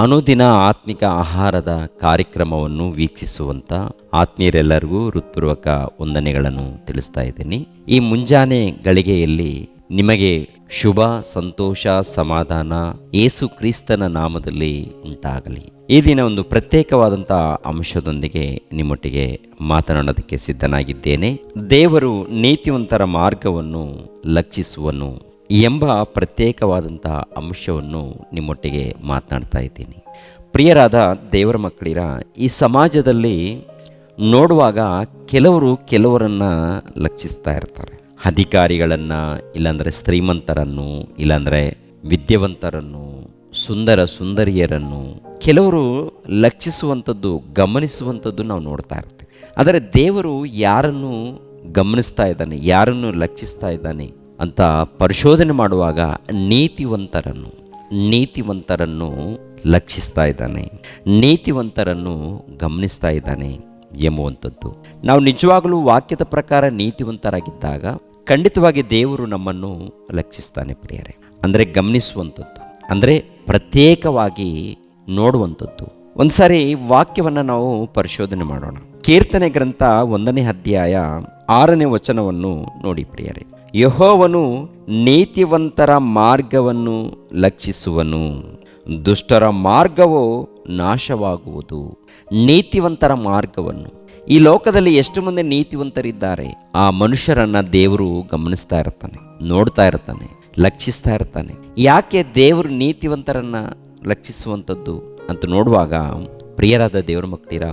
ಅನುದಿನ ಆತ್ಮಿಕ ಆಹಾರದ ಕಾರ್ಯಕ್ರಮವನ್ನು ವೀಕ್ಷಿಸುವಂತ ಆತ್ಮೀಯರೆಲ್ಲರಿಗೂ ಹೃತ್ಪೂರ್ವಕ ವಂದನೆಗಳನ್ನು ತಿಳಿಸ್ತಾ ಇದ್ದೀನಿ. ಈ ಮುಂಜಾನೆ ಗಳಿಗೆಯಲ್ಲಿ ನಿಮಗೆ ಶುಭ, ಸಂತೋಷ, ಸಮಾಧಾನ ಏಸು ಕ್ರಿಸ್ತನ ನಾಮದಲ್ಲಿ ಉಂಟಾಗಲಿ. ಈ ದಿನ ಒಂದು ಪ್ರತ್ಯೇಕವಾದಂಥ ಅಂಶದೊಂದಿಗೆ ನಿಮ್ಮೊಟ್ಟಿಗೆ ಮಾತನಾಡೋದಕ್ಕೆ ಸಿದ್ಧನಾಗಿದ್ದೇನೆ. ದೇವರು ನೀತಿವಂತರ ಮಾರ್ಗವನ್ನು ಲಕ್ಷಿಸುವನು ಎಂಬ ಪ್ರತ್ಯೇಕವಾದಂತಹ ಅಂಶವನ್ನು ನಿಮ್ಮೊಟ್ಟಿಗೆ ಮಾತನಾಡ್ತಾ ಇದ್ದೀನಿ. ಪ್ರಿಯರಾದ ದೇವರ ಮಕ್ಕಳಿರ, ಈ ಸಮಾಜದಲ್ಲಿ ನೋಡುವಾಗ ಕೆಲವರು ಕೆಲವರನ್ನು ಲಕ್ಷಿಸ್ತಾ ಇರ್ತಾರೆ. ಅಧಿಕಾರಿಗಳನ್ನು, ಇಲ್ಲಾಂದರೆ ಶ್ರೀಮಂತರನ್ನು, ಇಲ್ಲಾಂದರೆ ವಿದ್ಯಾವಂತರನ್ನು, ಸುಂದರ ಸುಂದರಿಯರನ್ನು ಕೆಲವರು ಲಕ್ಷಿಸುವಂಥದ್ದು, ಗಮನಿಸುವಂಥದ್ದು ನಾವು ನೋಡ್ತಾ ಇರ್ತೀವಿ. ಆದರೆ ದೇವರು ಯಾರನ್ನು ಗಮನಿಸ್ತಾ ಇದ್ದಾನೆ, ಯಾರನ್ನು ಲಕ್ಷಿಸ್ತಾ ಇದ್ದಾನೆ ಅಂತ ಪರಿಶೋಧನೆ ಮಾಡುವಾಗ ನೀತಿವಂತರನ್ನು ನೀತಿವಂತರನ್ನು ಲಕ್ಷಿಸ್ತಾ ಇದ್ದಾನೆ. ನೀತಿವಂತರನ್ನು ಗಮನಿಸ್ತಾ ಇದ್ದಾನೆ ಎಂಬುವಂಥದ್ದು ನಾವು ನಿಜವಾಗಲೂ ವಾಕ್ಯದ ಪ್ರಕಾರ ನೀತಿವಂತರಾಗಿದ್ದಾಗ ಖಂಡಿತವಾಗಿ ದೇವರು ನಮ್ಮನ್ನು ಲಕ್ಷಿಸ್ತಾನೆ ಪ್ರಿಯರೇ. ಅಂದರೆ ಗಮನಿಸುವಂಥದ್ದು. ಅಂದರೆ ಪ್ರತ್ಯೇಕವಾಗಿ ನೋಡುವಂಥದ್ದು. ಒಂದ್ಸಾರಿ ವಾಕ್ಯವನ್ನು ನಾವು ಪರಿಶೋಧನೆ ಮಾಡೋಣ. ಕೀರ್ತನೆ ಗ್ರಂಥ ಒಂದನೇ ಅಧ್ಯಾಯ ಆರನೇ ವಚನವನ್ನು ನೋಡಿ ಪ್ರಿಯರೇ. ಯಹೋವನು ನೀತಿವಂತರ ಮಾರ್ಗವನ್ನು ಲಕ್ಷಿಸುವನು. ದುಷ್ಟರ ಮಾರ್ಗವೋ ನಾಶವಾಗುವುದು. ನೀತಿವಂತರ ಮಾರ್ಗವನ್ನು. ಈ ಲೋಕದಲ್ಲಿ ಎಷ್ಟು ಮಂದಿ ನೀತಿವಂತರಿದ್ದಾರೆ? ಆ ಮನುಷ್ಯರನ್ನ ದೇವರು ಗಮನಿಸ್ತಾ ಇರ್ತಾನೆ, ನೋಡ್ತಾ ಇರ್ತಾನೆ, ಲಕ್ಷಿಸ್ತಾ ಇರ್ತಾನೆ. ಯಾಕೆ ದೇವರು ನೀತಿವಂತರನ್ನ ಲಕ್ಷಿಸುವಂಥದ್ದು ಅಂತ ನೋಡುವಾಗ, ಪ್ರಿಯರಾದ ದೇವರ ಮಕ್ಕಳಿರ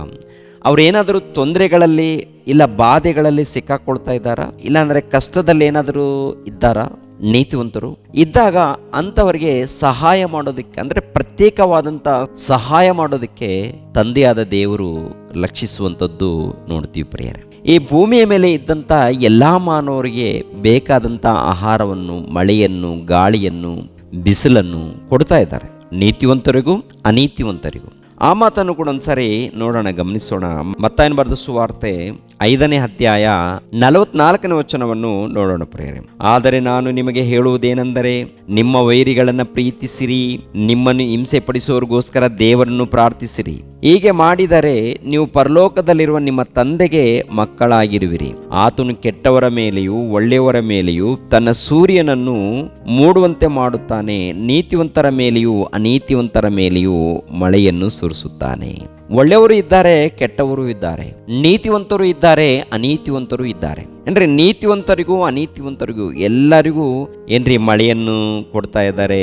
ಅವ್ರೇನಾದರೂ ತೊಂದರೆಗಳಲ್ಲಿ ಇಲ್ಲ ಬಾಧೆಗಳಲ್ಲಿ ಸಿಕ್ಕಾಕೊಳ್ತಾ ಇದ್ದಾರಾ? ಇಲ್ಲಾಂದರೆ ಕಷ್ಟದಲ್ಲಿ ಏನಾದರೂ ಇದ್ದಾರಾ? ನೀತಿವಂತರು ಇದ್ದಾಗ ಅಂಥವರಿಗೆ ಸಹಾಯ ಮಾಡೋದಕ್ಕೆ, ಅಂದರೆ ಪ್ರತ್ಯೇಕವಾದಂಥ ಸಹಾಯ ಮಾಡೋದಕ್ಕೆ ತಂದೆಯಾದ ದೇವರು ಲಕ್ಷಿಸುವಂಥದ್ದು ನೋಡ್ತೀವಿ ಪ್ರಿಯರೇ. ಈ ಭೂಮಿಯ ಮೇಲೆ ಇದ್ದಂಥ ಎಲ್ಲ ಮಾನವರಿಗೆ ಬೇಕಾದಂಥ ಆಹಾರವನ್ನು, ಮಳೆಯನ್ನು, ಗಾಳಿಯನ್ನು, ಬಿಸಿಲನ್ನು ಕೊಡ್ತಾ ಇದ್ದಾರೆ. ನೀತಿವಂತರಿಗೂ ಅನೀತಿವಂತರಿಗೂ. ಆ ಮಾತನ್ನು ಕೂಡ ಒಂದ್ಸರಿ ನೋಡೋಣ ಗಮನಿಸೋಣ. ಮತ್ತೇನು ಬರೆದ ಸುವಾರ್ತೆ ಐದನೇ ಅಧ್ಯಾಯ ನಲವತ್ನಾಲ್ಕನೇ ವಚನವನ್ನು ನೋಡೋಣ ಪ್ರೇರೆ ಆದರೆ ನಾನು ನಿಮಗೆ ಹೇಳುವುದೇನೆಂದರೆ, ನಿಮ್ಮ ವೈರಿಗಳನ್ನು ಪ್ರೀತಿಸಿರಿ, ನಿಮ್ಮನ್ನು ಹಿಂಸೆ ಪಡಿಸುವವರಿಗೋಸ್ಕರ ದೇವರನ್ನು ಪ್ರಾರ್ಥಿಸಿರಿ. ಹೀಗೆ ಮಾಡಿದರೆ ನೀವು ಪರಲೋಕದಲ್ಲಿರುವ ನಿಮ್ಮ ತಂದೆಗೆ ಮಕ್ಕಳಾಗಿರುವಿರಿ. ಆತನು ಕೆಟ್ಟವರ ಮೇಲೆಯೂ ಒಳ್ಳೆಯವರ ಮೇಲೆಯೂ ತನ್ನ ಸೂರ್ಯನನ್ನು ಮೂಡುವಂತೆ ಮಾಡುತ್ತಾನೆ, ನೀತಿವಂತರ ಮೇಲೆಯೂ ಅನೀತಿವಂತರ ಮೇಲೆಯೂ ಮಳೆಯನ್ನು ಸುರಿಸುತ್ತಾನೆ. ಒಳ್ಳೆಯವರು ಇದ್ದಾರೆ, ಕೆಟ್ಟವರು ಇದ್ದಾರೆ. ನೀತಿವಂತರು ಇದ್ದಾರೆ, ಅನೀತಿವಂತರು ಇದ್ದಾರೆ. ಅಂದ್ರೆ ನೀತಿವಂತರಿಗೂ ಅನೀತಿವಂತರಿಗೂ ಎಲ್ಲರಿಗೂ ಏನ್ರಿ ಮಳೆಯನ್ನು ಕೊಡ್ತಾ ಇದ್ದಾರೆ,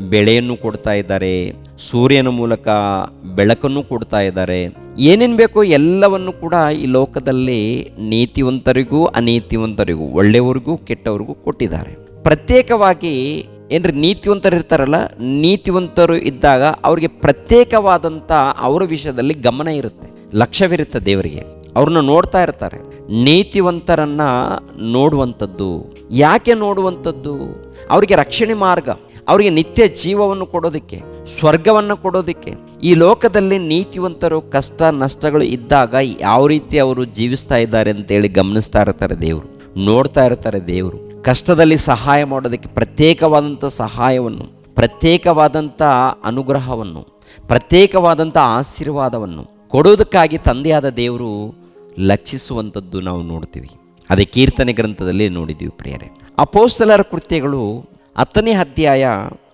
ಬೆಳೆಯನ್ನು ಕೊಡ್ತಾ ಇದ್ದಾರೆ, ಸೂರ್ಯನ ಮೂಲಕ ಬೆಳಕನ್ನು ಕೊಡ್ತಾ ಇದ್ದಾರೆ. ಏನೇನು ಬೇಕೋ ಎಲ್ಲವನ್ನು ಕೂಡ ಈ ಲೋಕದಲ್ಲಿ ನೀತಿವಂತರಿಗೂ ಅನೀತಿವಂತರಿಗೂ ಒಳ್ಳೆಯವರಿಗೂ ಕೆಟ್ಟವರಿಗೂ ಕೊಟ್ಟಿದ್ದಾರೆ. ಪ್ರತ್ಯೇಕವಾಗಿ ಏನ್ರಿ, ನೀತಿವಂತರು ಇರ್ತಾರಲ್ಲ, ನೀತಿವಂತರು ಇದ್ದಾಗ ಅವ್ರಿಗೆ ಪ್ರತ್ಯೇಕವಾದಂಥ ಅವರ ವಿಷಯದಲ್ಲಿ ಗಮನ ಇರುತ್ತೆ, ಲಕ್ಷ್ಯವಿರುತ್ತೆ ದೇವರಿಗೆ. ಅವ್ರನ್ನ ನೋಡ್ತಾ ಇರ್ತಾರೆ. ನೀತಿವಂತರನ್ನ ನೋಡುವಂಥದ್ದು, ಯಾಕೆ ನೋಡುವಂಥದ್ದು? ಅವರಿಗೆ ರಕ್ಷಣೆ ಮಾರ್ಗ, ಅವರಿಗೆ ನಿತ್ಯ ಜೀವವನ್ನು ಕೊಡೋದಕ್ಕೆ, ಸ್ವರ್ಗವನ್ನು ಕೊಡೋದಕ್ಕೆ. ಈ ಲೋಕದಲ್ಲಿ ನೀತಿವಂತರು ಕಷ್ಟ, ನಷ್ಟಗಳು ಇದ್ದಾಗ ಯಾವ ರೀತಿ ಅವರು ಜೀವಿಸ್ತಾ ಇದ್ದಾರೆ ಅಂತೇಳಿ ಗಮನಿಸ್ತಾ ಇರ್ತಾರೆ ದೇವರು, ನೋಡ್ತಾ ಇರ್ತಾರೆ ದೇವರು. ಕಷ್ಟದಲ್ಲಿ ಸಹಾಯ ಮಾಡೋದಕ್ಕೆ ಪ್ರತ್ಯೇಕವಾದಂಥ ಸಹಾಯವನ್ನು, ಪ್ರತ್ಯೇಕವಾದಂಥ ಅನುಗ್ರಹವನ್ನು, ಪ್ರತ್ಯೇಕವಾದಂಥ ಆಶೀರ್ವಾದವನ್ನು ಕೊಡೋದಕ್ಕಾಗಿ ತಂದೆಯಾದ ದೇವರು ಲಕ್ಷಿಸುವಂಥದ್ದು ನಾವು ನೋಡ್ತೀವಿ. ಅದೇ ಕೀರ್ತನೆ ಗ್ರಂಥದಲ್ಲಿ ನೋಡಿದ್ದೀವಿ ಪ್ರಿಯರೇ. ಅಪೋಸ್ತಲರ ಕೃತ್ಯಗಳು ಹತ್ತನೇ ಅಧ್ಯಾಯ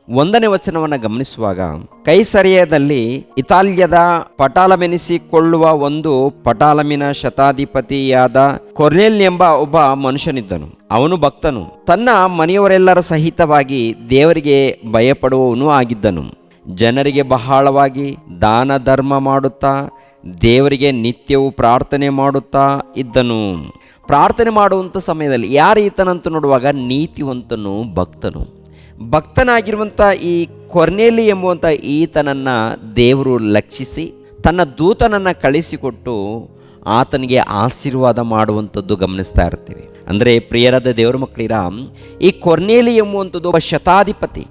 ಒಂದನೇ ವಚನವನ್ನು ಗಮನಿಸುವಾಗ, ಕೈಸರಿಯದಲ್ಲಿ ಇತಾಲ್ಯದ ಪಟಾಲಮೆನಿಸಿಕೊಳ್ಳುವ ಒಂದು ಪಟಾಲಮಿನ ಶತಾಧಿಪತಿಯಾದ ಕೊರ್ನೆಲ್ ಎಂಬ ಒಬ್ಬ ಮನುಷ್ಯನಿದ್ದನು. ಅವನು ಭಕ್ತನು. ತನ್ನ ಮನೆಯವರೆಲ್ಲರ ಸಹಿತವಾಗಿ ದೇವರಿಗೆ ಭಯಪಡುವವನು ಆಗಿದ್ದನು. ಜನರಿಗೆ ಬಹಳವಾಗಿ ದಾನ ಧರ್ಮ ಮಾಡುತ್ತಾ, ದೇವರಿಗೆ ನಿತ್ಯವೂ ಪ್ರಾರ್ಥನೆ ಮಾಡುತ್ತಾ ಇದ್ದನು. ಪ್ರಾರ್ಥನೆ ಮಾಡುವಂಥ ಸಮಯದಲ್ಲಿ ಯಾರು ಈತನಂತ ನೋಡುವಾಗ ನೀತಿವಂತನು ಭಕ್ತನು. ಭಕ್ತನಾಗಿರುವಂಥ ಈ ಕೊರ್ನೇಲಿ ಎಂಬುವಂಥ ಈತನನ್ನು ದೇವರು ಲಕ್ಷಿಸಿ, ತನ್ನ ದೂತನನ್ನು ಕಳಿಸಿಕೊಟ್ಟು ಆತನಿಗೆ ಆಶೀರ್ವಾದ ಮಾಡುವಂಥದ್ದು ಗಮನಿಸ್ತಾ ಇರ್ತೀವಿ. ಅಂದರೆ ಪ್ರಿಯರಾದ ದೇವರ ಮಕ್ಕಳಿರ, ಈ ಕೊರ್ನೇಲಿ ಎಂಬುವಂಥದ್ದು ಒಬ್ಬ ಶತಾಧಿಪತಿ,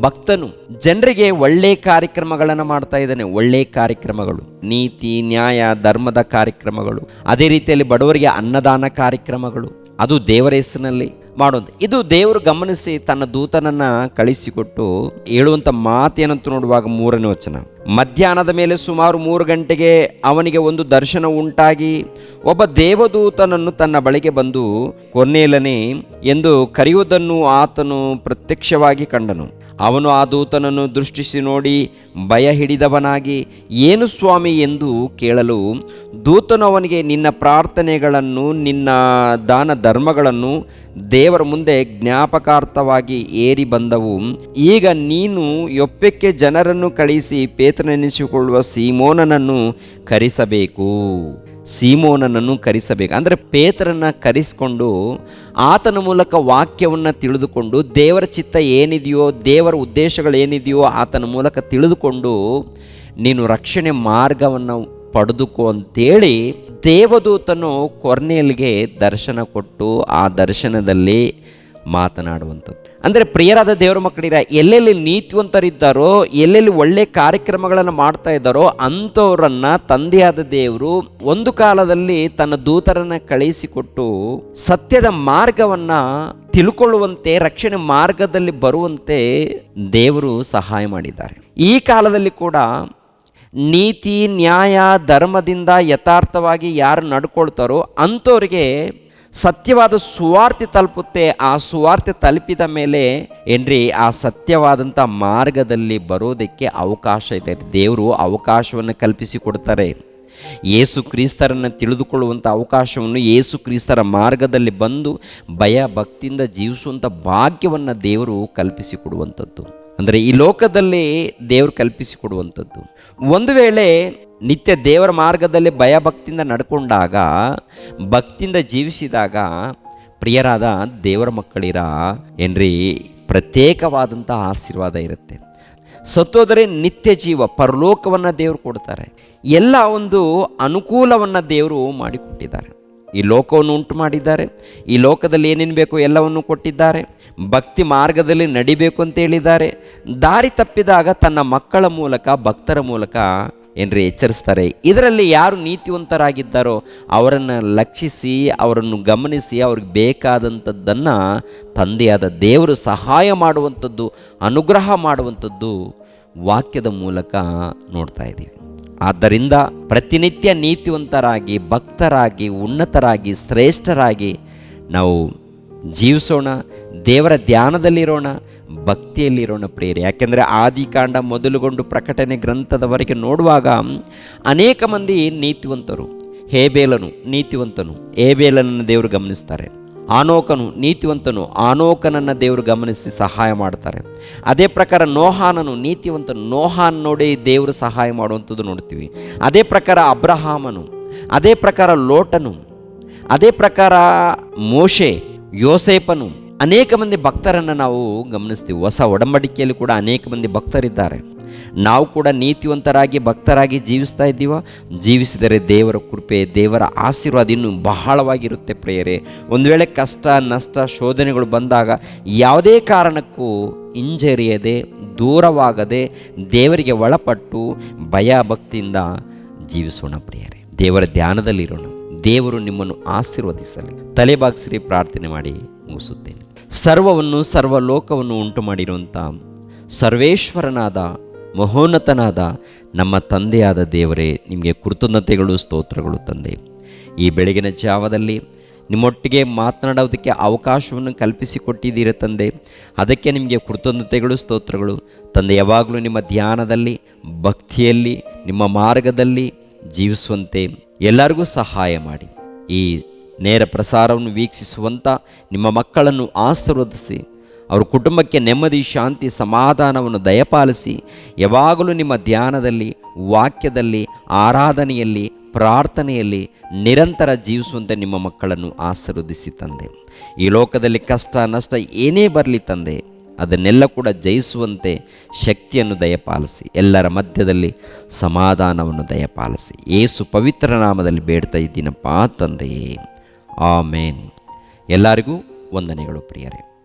ಭಕ್ತನು ಜನರಿಗೆ ಒಳ್ಳೆ ಕಾರ್ಯಕ್ರಮಗಳನ್ನು ಮಾಡ್ತಾ ಇದ್ದಾನೆ, ಒಳ್ಳೆ ಕಾರ್ಯಕ್ರಮಗಳು, ನೀತಿ, ನ್ಯಾಯ, ಧರ್ಮದ ಕಾರ್ಯಕ್ರಮಗಳು, ಅದೇ ರೀತಿಯಲ್ಲಿ ಬಡವರಿಗೆ ಅನ್ನದಾನ ಕಾರ್ಯಕ್ರಮಗಳು, ಅದು ದೇವರ ಹೆಸರಿನಲ್ಲಿ ಮಾಡೋದು. ಇದು ದೇವರು ಗಮನಿಸಿ ತನ್ನ ದೂತನನ್ನ ಕಳಿಸಿಕೊಟ್ಟು ಹೇಳುವಂಥ ಮಾತೇನಂತ ನೋಡುವಾಗ ಮೂರನೇ ವಚನ. ಮಧ್ಯಾಹ್ನದ ಮೇಲೆ ಸುಮಾರು ಮೂರು ಗಂಟೆಗೆ ಅವನಿಗೆ ಒಂದು ದರ್ಶನ ಉಂಟಾಗಿ ಒಬ್ಬ ದೇವದೂತನನ್ನು ತನ್ನ ಬಳಿಗೆ ಬಂದು ಕೊನ್ನೇಲನೆ ಎಂದು ಕರೆಯುವುದನ್ನು ಆತನು ಪ್ರತ್ಯಕ್ಷವಾಗಿ ಕಂಡನು. ಅವನು ಆ ದೂತನನ್ನು ದೃಷ್ಟಿಸಿ ನೋಡಿ ಭಯ ಹಿಡಿದವನಾಗಿ ಏನು ಸ್ವಾಮಿ ಎಂದು ಕೇಳಲು? ದೂತನು ಅವನಿಗೆ, ನಿನ್ನ ಪ್ರಾರ್ಥನೆಗಳನ್ನು, ನಿನ್ನ ದಾನ ಧರ್ಮಗಳನ್ನು ದೇವರ ಮುಂದೆ ಜ್ಞಾಪಕಾರ್ಥವಾಗಿ ಏರಿ ಬಂದವು. ಈಗ ನೀನು ಯೊಪ್ಪಕ್ಕೆ ಜನರನ್ನು ಕಳಿಸಿ ಪೇತ್ರನೆನಿಸಿಕೊಳ್ಳುವ ಸೀಮೋನನನ್ನು ಕರೆಸಬೇಕು. ಸೀಮೋನನನ್ನು ಕರೆಸಬೇಕು. ಅಂದರೆ ಪೇತ್ರನ ಕರೆಸಿಕೊಂಡು ಆತನ ಮೂಲಕ ವಾಕ್ಯವನ್ನು ತಿಳಿದುಕೊಂಡು ದೇವರ ಚಿತ್ತ ಏನಿದೆಯೋ, ದೇವರ ಉದ್ದೇಶಗಳೇನಿದೆಯೋ ಆತನ ಮೂಲಕ ತಿಳಿದುಕೊಂಡು ನೀನು ರಕ್ಷಣೆ ಮಾರ್ಗವನ್ನು ಪಡೆದುಕೋ ಅಂತೇಳಿ ದೇವದೂತನು ಕೊರ್ನೇಲ್ಗೆ ದರ್ಶನ ಕೊಟ್ಟು ಆ ದರ್ಶನದಲ್ಲಿ ಮಾತನಾಡುವಂಥದ್ದು. ಅಂದರೆ ಪ್ರಿಯರಾದ ದೇವರ ಮಕ್ಕಳಿರ, ಎಲ್ಲೆಲ್ಲಿ ನೀತಿವಂತರಿದ್ದಾರೋ, ಎಲ್ಲೆಲ್ಲಿ ಒಳ್ಳೆ ಕಾರ್ಯಕ್ರಮಗಳನ್ನು ಮಾಡ್ತಾ ಇದ್ದಾರೋ, ಅಂಥವರನ್ನು ತಂದೆಯಾದ ದೇವರು ಒಂದು ಕಾಲದಲ್ಲಿ ತನ್ನ ದೂತರನ್ನ ಕಳಿಸಿಕೊಟ್ಟು ಸತ್ಯದ ಮಾರ್ಗವನ್ನ ತಿಳ್ಕೊಳ್ಳುವಂತೆ, ರಕ್ಷಣೆ ಮಾರ್ಗದಲ್ಲಿ ಬರುವಂತೆ ದೇವರು ಸಹಾಯ ಮಾಡಿದ್ದಾರೆ. ಈ ಕಾಲದಲ್ಲಿ ಕೂಡ ನೀತಿ, ನ್ಯಾಯ, ಧರ್ಮದಿಂದ ಯಥಾರ್ಥವಾಗಿ ಯಾರು ನಡ್ಕೊಳ್ತಾರೋ ಅಂಥವ್ರಿಗೆ ಸತ್ಯವಾದ ಸುವಾರ್ತೆ ತಲುಪುತ್ತೆ. ಆ ಸುವಾರ್ತೆ ತಲುಪಿದ ಮೇಲೆ ಏನ್ರಿ, ಆ ಸತ್ಯವಾದಂಥ ಮಾರ್ಗದಲ್ಲಿ ಬರೋದಕ್ಕೆ ಅವಕಾಶ ಇದೆ. ದೇವರು ಅವಕಾಶವನ್ನು ಕಲ್ಪಿಸಿ ಕೊಡ್ತಾರೆ. ಯೇಸು ಕ್ರಿಸ್ತರನ್ನು ತಿಳಿದುಕೊಳ್ಳುವಂಥ ಅವಕಾಶವನ್ನು ಯೇಸು ಕ್ರಿಸ್ತರ ಮಾರ್ಗದಲ್ಲಿ ಬಂದು ಭಯ, ಭಕ್ತಿಯಿಂದ ಜೀವಿಸುವಂಥ ಭಾಗ್ಯವನ್ನು ದೇವರು ಕಲ್ಪಿಸಿಕೊಡುವಂಥದ್ದು ಅಂದರೆ ಈ ಲೋಕದಲ್ಲಿ ದೇವರು ಕಲ್ಪಿಸಿಕೊಡುವಂಥದ್ದು. ಒಂದು ವೇಳೆ ನಿತ್ಯ ದೇವರ ಮಾರ್ಗದಲ್ಲಿ ಭಯಭಕ್ತಿಯಿಂದ ನಡ್ಕೊಂಡಾಗ, ಭಕ್ತಿಯಿಂದ ಜೀವಿಸಿದಾಗ, ಪ್ರಿಯರಾದ ದೇವರ ಮಕ್ಕಳಿರ, ಏನ್ರಿ ಪ್ರತ್ಯೇಕವಾದಂಥ ಆಶೀರ್ವಾದ ಇರುತ್ತೆ. ಸತ್ತೋದರೆ ನಿತ್ಯ ಜೀವ, ಪರಲೋಕವನ್ನು ದೇವರು ಕೊಡ್ತಾರೆ. ಎಲ್ಲ ಒಂದು ಅನುಕೂಲವನ್ನು ದೇವರು ಮಾಡಿಕೊಟ್ಟಿದ್ದಾರೆ. ಈ ಲೋಕವನ್ನು ಉಂಟು ಮಾಡಿದ್ದಾರೆ ಈ ಲೋಕದಲ್ಲಿ ಏನೇನು ಬೇಕೋ ಎಲ್ಲವನ್ನು ಕೊಟ್ಟಿದ್ದಾರೆ. ಭಕ್ತಿ ಮಾರ್ಗದಲ್ಲಿ ನಡಿಬೇಕು ಅಂತ ಹೇಳಿದ್ದಾರೆ. ದಾರಿ ತಪ್ಪಿದಾಗ ತನ್ನ ಮಕ್ಕಳ ಮೂಲಕ, ಭಕ್ತರ ಮೂಲಕ ಏನ್ರಿ ಎಚ್ಚರಿಸ್ತಾರೆ. ಇದರಲ್ಲಿ ಯಾರು ನೀತಿವಂತರಾಗಿದ್ದಾರೋ ಅವರನ್ನು ಲಕ್ಷಿಸಿ, ಅವರನ್ನು ಗಮನಿಸಿ, ಅವ್ರಿಗೆ ಬೇಕಾದಂಥದ್ದನ್ನು ತಂದೆಯಾದ ದೇವರು ಸಹಾಯ ಮಾಡುವಂಥದ್ದು, ಅನುಗ್ರಹ ಮಾಡುವಂಥದ್ದು ವಾಕ್ಯದ ಮೂಲಕ ನೋಡ್ತಾ ಇದ್ದೀವಿ. ಆದ್ದರಿಂದ ಪ್ರತಿನಿತ್ಯ ನೀತಿವಂತರಾಗಿ, ಭಕ್ತರಾಗಿ, ಉನ್ನತರಾಗಿ, ಶ್ರೇಷ್ಠರಾಗಿ ನಾವು ಜೀವಿಸೋಣ, ದೇವರ ಧ್ಯಾನದಲ್ಲಿರೋಣ, ಭಕ್ತಿಯಲ್ಲಿರೋಣ ಪ್ರೇರೆ ಯಾಕೆಂದರೆ ಆದಿಕಾಂಡ ಮೊದಲುಗೊಂಡು ಪ್ರಕಟಣೆ ಗ್ರಂಥದವರೆಗೆ ನೋಡುವಾಗ ಅನೇಕ ಮಂದಿ ನೀತಿವಂತರು, ಹೇಬೇಲನು, ನೀತಿವಂತನು, ಹೇಬೇಲನನ್ನು ದೇವರು ಗಮನಿಸ್ತಾರೆ. ಆನೋಕನು, ನೀತಿವಂತನು ಆನೋಕನನ್ನು ದೇವರು ಗಮನಿಸಿ ಸಹಾಯ ಮಾಡ್ತಾರೆ. ಅದೇ ಪ್ರಕಾರ ನೋಹಾನನು ನೀತಿವಂತನು ನೋಹಾನ್ ನೋಡಿ ದೇವರು ಸಹಾಯ ಮಾಡುವಂಥದ್ದು ನೋಡ್ತೀವಿ. ಅದೇ ಪ್ರಕಾರ ಅಬ್ರಹಾಮನು, ಅದೇ ಪ್ರಕಾರ ಲೋಟನು, ಅದೇ ಪ್ರಕಾರ ಮೋಶೆ ಯೋಸೇಪನು ಅನೇಕ ಮಂದಿ ಭಕ್ತರನ್ನು ನಾವು ಗಮನಿಸ್ತೀವಿ. ಹೊಸ ಒಡಂಬಡಿಕೆಯಲ್ಲಿ ಕೂಡ ಅನೇಕ ಮಂದಿ ಭಕ್ತರಿದ್ದಾರೆ. ನಾವು ಕೂಡ ನೀತಿವಂತರಾಗಿ, ಭಕ್ತರಾಗಿ ಜೀವಿಸ್ತಾ ಇದ್ದೀವ? ಜೀವಿಸಿದರೆ ದೇವರ ಕೃಪೆ, ದೇವರ ಆಶೀರ್ವಾದ ಇನ್ನೂ ಬಹಳವಾಗಿರುತ್ತೆ ಪ್ರೇಯರೆ. ಒಂದು ವೇಳೆ ಕಷ್ಟ, ನಷ್ಟ, ಶೋಧನೆಗಳು ಬಂದಾಗ ಯಾವುದೇ ಕಾರಣಕ್ಕೂ ಹಿಂಜರಿಯದೆ, ದೂರವಾಗದೆ, ದೇವರಿಗೆ ಒಳಪಟ್ಟು ಭಯ ಭಕ್ತಿಯಿಂದ ಜೀವಿಸೋಣ ಪ್ರಿಯರೇ. ದೇವರ ಧ್ಯಾನದಲ್ಲಿರೋಣ. ದೇವರು ನಿಮ್ಮನ್ನು ಆಶೀರ್ವದಿಸಲಿ. ತಲೆಬಾಗಿಸಿ ಪ್ರಾರ್ಥನೆ ಮಾಡಿ ಮುಗಿಸುತ್ತೇನೆ. ಸರ್ವವನ್ನು ಸರ್ವ ಲೋಕವನ್ನು ಉಂಟು ಮಾಡಿರುವಂಥ ಸರ್ವೇಶ್ವರನಾದ ಮಹೋನ್ನತನಾದ ನಮ್ಮ ತಂದೆಯಾದ ದೇವರೇ, ನಿಮಗೆ ಕೃತಜ್ಞತೆಗಳು, ಸ್ತೋತ್ರಗಳು ತಂದೆ. ಈ ಬೆಳಗಿನ ಜಾವದಲ್ಲಿ ನಿಮ್ಮೊಟ್ಟಿಗೆ ಮಾತನಾಡೋದಕ್ಕೆ ಅವಕಾಶವನ್ನು ಕಲ್ಪಿಸಿಕೊಟ್ಟಿದ್ದೀರ ತಂದೆ. ಅದಕ್ಕೆ ನಿಮಗೆ ಕೃತಜ್ಞತೆಗಳು, ಸ್ತೋತ್ರಗಳು. ತಂದೆ, ಯಾವಾಗಲೂ ನಿಮ್ಮ ಧ್ಯಾನದಲ್ಲಿ, ಭಕ್ತಿಯಲ್ಲಿ, ನಿಮ್ಮ ಮಾರ್ಗದಲ್ಲಿ ಜೀವಿಸುವಂತೆ ಎಲ್ಲರಿಗೂ ಸಹಾಯ ಮಾಡಿ. ಈ ನೇರ ಪ್ರಸಾರವನ್ನು ವೀಕ್ಷಿಸುವಂಥ ನಿಮ್ಮ ಮಕ್ಕಳನ್ನು ಆಶೀರ್ವದಿಸಿ. ಅವ್ರ ಕುಟುಂಬಕ್ಕೆ ನೆಮ್ಮದಿ, ಶಾಂತಿ, ಸಮಾಧಾನವನ್ನು ದಯಪಾಲಿಸಿ, ಯಾವಾಗಲೂ ನಿಮ್ಮ ಧ್ಯಾನದಲ್ಲಿ, ವಾಕ್ಯದಲ್ಲಿ, ಆರಾಧನೆಯಲ್ಲಿ, ಪ್ರಾರ್ಥನೆಯಲ್ಲಿ ನಿರಂತರ ಜೀವಿಸುವಂತೆ ನಿಮ್ಮ ಮಕ್ಕಳನ್ನು ಆಶೀರ್ವದಿಸಿ ತಂದೆ. ಈ ಲೋಕದಲ್ಲಿ ಕಷ್ಟ, ನಷ್ಟ ಏನೇ ಬರಲಿ ತಂದೆ, ಅದನ್ನೆಲ್ಲ ಕೂಡ ಜಯಿಸುವಂತೆ ಶಕ್ತಿಯನ್ನು ದಯಪಾಲಿಸಿ, ಎಲ್ಲರ ಮಧ್ಯದಲ್ಲಿ ಸಮಾಧಾನವನ್ನು ದಯಪಾಲಿಸಿ. ಏಸು ಪವಿತ್ರ ನಾಮದಲ್ಲಿ ಬೇಡ್ತಾ ಇದ್ದೀನಪ್ಪ ತಂದೆಯೇ ಆಮೇನ್. ಎಲ್ಲರಿಗೂ ವಂದನೆಗಳು ಪ್ರಿಯರೇ.